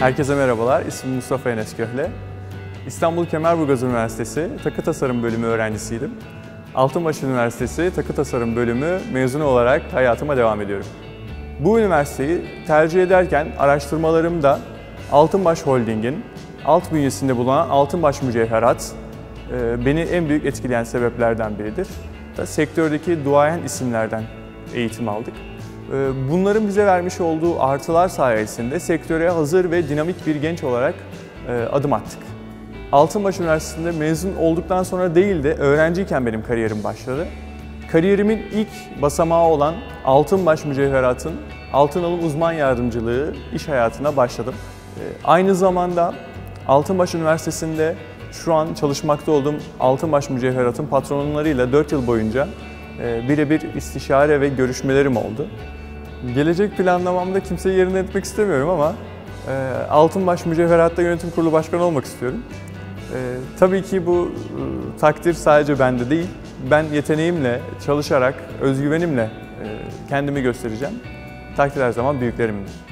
Herkese merhabalar, ismim Mustafa Enes Köhle. İstanbul Kemerburgaz Üniversitesi Takı Tasarım Bölümü öğrencisiydim. Altınbaş Üniversitesi Takı Tasarım Bölümü mezunu olarak hayatıma devam ediyorum. Bu üniversiteyi tercih ederken araştırmalarımda Altınbaş Holding'in alt bünyesinde bulunan Altınbaş Mücevherat e, beni en büyük etkileyen sebeplerden biridir. Sektördeki duayen isimlerden eğitim aldık. E, Bunların bize vermiş olduğu artılar sayesinde sektöre hazır ve dinamik bir genç olarak e, adım attık. Altınbaş Üniversitesi'nde mezun olduktan sonra değil de öğrenciyken benim kariyerim başladı. Kariyerimin ilk basamağı olan Altınbaş Mücevherat'ın altın alım uzman yardımcılığı iş hayatına başladım. Ee, Aynı zamanda Altınbaş Üniversitesi'nde şu an çalışmakta olduğum Altınbaş Mücevherat'ın patronlarıyla 4 yıl boyunca e, birebir istişare ve görüşmelerim oldu. Gelecek planlamamda kimseyi yerine etmek istemiyorum ama e, Altınbaş Mücevherat'ta yönetim kurulu başkanı olmak istiyorum. E, tabii ki bu e, takdir sadece bende değil. Ben yeteneğimle, çalışarak, özgüvenimle e, kendimi göstereceğim. Takdir her zaman büyüklerimindir.